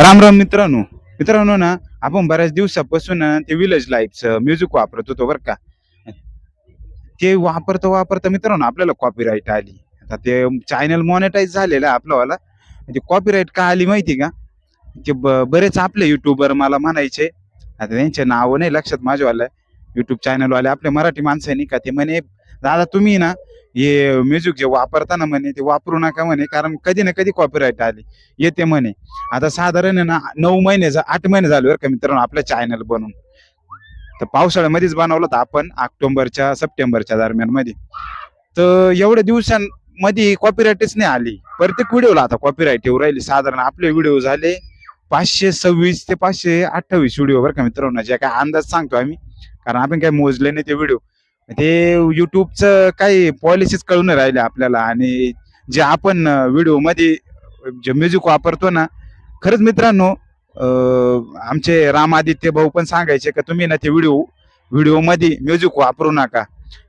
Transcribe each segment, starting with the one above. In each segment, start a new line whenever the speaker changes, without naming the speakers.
राम राम मित्रांनो. मित्रांनो ना आपण बऱ्याच दिवसापासून ते विलेज लाईफ म्युझिक वापरत होतो बरं का. ते वापरता वापरता मित्रांनो आपल्याला कॉपीराईट आली. आता ते चॅनल मॉनिटाईज झालेलं आहे ते कॉपीराईट का आली माहिती का? ते बरेच आपले युट्यूबर मला म्हणायचे. आता त्यांचे नाव नाही लक्षात माझ्यावालं युट्यूब चॅनलवाले आपले मराठी माणसं नाही का ते म्हणे दादा तुम्ही ना हे म्युझिक जे वापरता ना म्हणे ते वापरू नका म्हणे कारण कधी ना कधी कॉपीराईट आली. येते म्हणे. आता साधारण आहे ना नऊ महिने आठ महिने झाले बरं का मित्रांनो आपल्या चॅनल बनवून तर पावसाळ्यामध्येच बनवलं होतं आपण ऑक्टोबरच्या सप्टेंबरच्या दरम्यानमध्ये. तर एवढ्या दिवसांमध्ये कॉपीराईटच नाही आली. प्रत्येक व्हिडिओला आता कॉपीराईट येऊ राहिली. साधारण आपले व्हिडिओ झाले पाचशे सव्वीस ते पाचशे अठ्ठावीस व्हिडिओ बरं का मित्रांनो. जे काय अंदाज सांगतो आम्ही. कारण आपण काय मोजले नाही ते व्हिडिओ ते युट्यूबचं काही पॉलिसीच कळून राहिले आपल्याला. आणि जे आपण व्हिडिओमध्ये जे म्युझिक वापरतो ना खरंच मित्रांनो आमचे आमचे रामादित्य भाऊ पण सांगायचे का तुम्ही ना ते व्हिडिओ व्हिडिओमध्ये म्युझिक वापरू नका.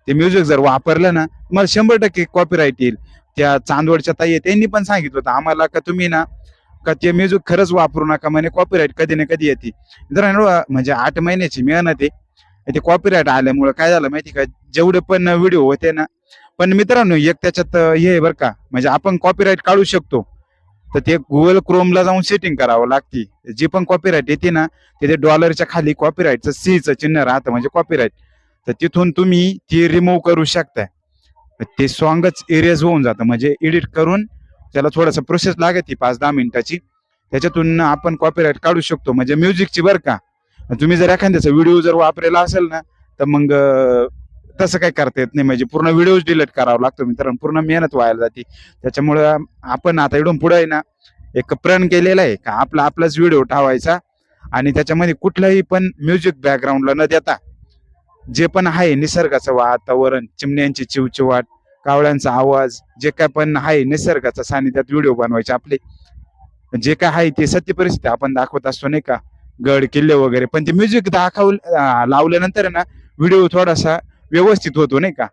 ते म्युझिक जर वापरलं ना तुम्हाला शंभर टक्के कॉपीराईट येईल. त्या चांदवडच्या ताई त्यांनी पण सांगितलं होतं आम्हाला का तुम्ही ना का ते म्युझिक खरंच वापरू नका म्हणे कॉपीराईट कधी ना कधी येते. मित्रांनो म्हणजे आठ महिन्याची मेहनत आहे. ते कॉपीराईट आल्यामुळे काय झालं माहिती का? जेवढे पण व्हिडिओ होते ना पण मित्रांनो एक त्याच्यात हे आहे बरं का म्हणजे आपण कॉपीराईट काढू शकतो. तर ते गुगल क्रोमला जाऊन सेटिंग करावं लागते. जी पण कॉपीराईट येते ना तिथे डॉलरच्या खाली कॉपीराईटचं सीचं चिन्ह राहतं म्हणजे कॉपीराईट तर तिथून तुम्ही ती रिमूव्ह करू शकताय. ते सॉंगच इरेज होऊन जातं म्हणजे एडिट करून त्याला थोडंसं प्रोसेस लागते पाच दहा मिनिटाची. त्याच्यातून आपण कॉपीराईट काढू शकतो म्हणजे म्युझिकची बरं का. तुम्ही जर एखाद्याचा व्हिडिओ जर वापरेला असेल ना तर मग तसं काही करता येत नाही. म्हणजे पूर्ण व्हिडिओज डिलीट करावा लागतो मित्रांनो. पूर्ण मेहनत व्हायला जाते. त्याच्यामुळं आपण आता इकडून पुढे आहे ना एक प्रण केलेला आहे. का आपला आपलाच व्हिडिओ ठेवायचा. आणि त्याच्यामध्ये कुठलाही पण म्युझिक बॅकग्राऊंडला न देता जे पण आहे निसर्गाचं वातावरण चिमण्यांची चिवचिवाट कावळ्यांचा आवाज जे काय पण आहे निसर्गाचा सानिध्यात व्हिडिओ बनवायचे आपले. जे काय आहे ते सत्य परिस्थिती आपण दाखवत असतो नाही का? गड किल्ले वगैरे. पण ते म्युझिक दाखव लावल्यानंतर ना व्हिडिओ थोडासा व्यवस्थित होतो नाही का?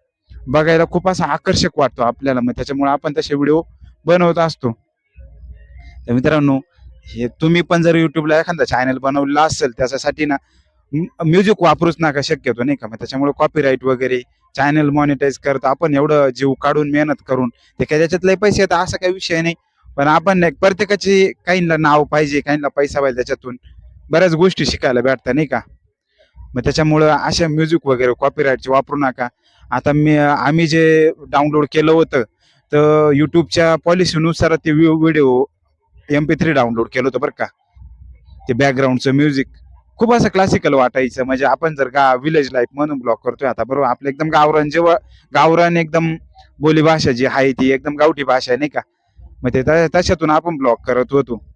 बघायला खूप असा आकर्षक वाटतो आपल्याला. मग त्याच्यामुळे आपण तसे व्हिडिओ बनवत असतो. तर मित्रांनो हे तुम्ही पण जर युट्यूबला एखादा चॅनल बनवलेला असेल त्याच्यासाठी ना म्युझिक वापरूच नका शक्यतो नाही का? मग त्याच्यामुळे कॉपीराईट वगैरे चॅनल मॉनिटाईज करत आपण एवढं जीव काढून मेहनत करून ते काय त्याच्यातले पैसे येतात असा काही विषय नाही. पण आपण प्रत्येकाची काहींना नाव पाहिजे काहींना पैसा पाहिजे त्याच्यातून. बऱ्याच गोष्टी शिकायला भेटतात नाही का? मग त्याच्यामुळं अशा म्युझिक वगैरे कॉपीराईटचे वापरू नका. आता मी आम्ही जे डाउनलोड केलं होतं तर युट्यूबच्या पॉलिसीनुसार ते video M P three download केलं होतं बरं का. ते बॅकग्राऊंडचं म्युझिक खूप असं क्लासिकल वाटायचं. म्हणजे आपण जर गा विलेज लाईफ म्हणून ब्लॉक करतोय आता बरोबर? आपलं एकदम गावरान जेव्हा गावरान एकदम बोली भाषा जी आहे ती एकदम गावठी भाषा आहे नाही का? मग ते त- तशातून आपण ब्लॉक करत होतो.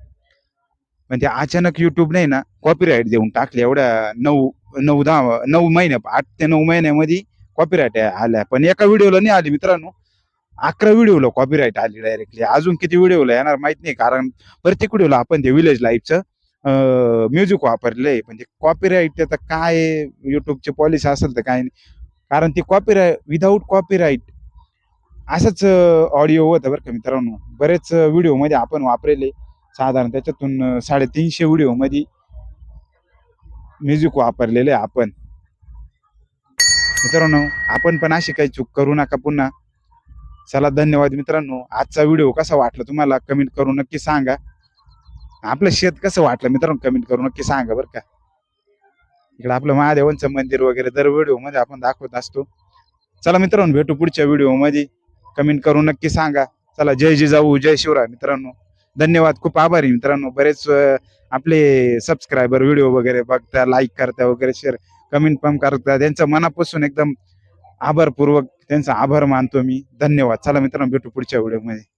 म्हणजे अचानक युट्यूब नाही ना कॉपीराईट देऊन टाकले एवढ्या नऊ नऊ दहा नऊ महिन्या आठ ते नऊ महिन्यामध्ये कॉपीराईट आल्या. पण एका व्हिडिओला नाही आली मित्रांनो. अकरा व्हिडिओला कॉपीराईट आली डायरेक्टली अजून किती व्हिडिओला येणार माहीत नाही कारण प्रत्येक व्हिडिओला आपण ते विलेज लाईफचं म्युझिक वापरलंय म्हणजे कॉपीराईट त्याचं काय युट्यूबची पॉलिसी असेल तर काय नाही. कारण ती कॉपीराईट विदाऊट कॉपीराईट असंच ऑडिओ होतं बरं का मित्रांनो. बरेच व्हिडिओमध्ये आपण वापरले. साधारण त्याच्यातून साडेतीनशे व्हिडिओमध्ये म्युझिक वापरलेले आपण. मित्रांनो आपण पण अशी काही चूक करू नका पुन्हा. चला धन्यवाद मित्रांनो. आजचा व्हिडिओ कसा वाटला तुम्हाला? कमेंट करून नक्की सांगा. आपलं शेत कसं वाटलं मित्रांनो? कमेंट करून नक्की सांगा बरं का. इकडे आपलं महादेवांचं मंदिर वगैरे दर व्हिडिओमध्ये आपण दाखवत असतो. चला मित्रांनो भेटू पुढच्या व्हिडिओमध्ये कमेंट करून नक्की सांगा. चला जय जिजाऊ जय शिवराय मित्रांनो. धन्यवाद खूप आभारी मित्रांनो. बरेच आपले सबस्क्रायबर व्हिडिओ वगैरे बघता लाईक करता वगैरे शेअर कमेंट पण करता. त्यांचं मनापासून एकदम आभारपूर्वक त्यांचा आभार मानतो मी. धन्यवाद. चला मित्रांनो भेटू पुढच्या व्हिडिओमध्ये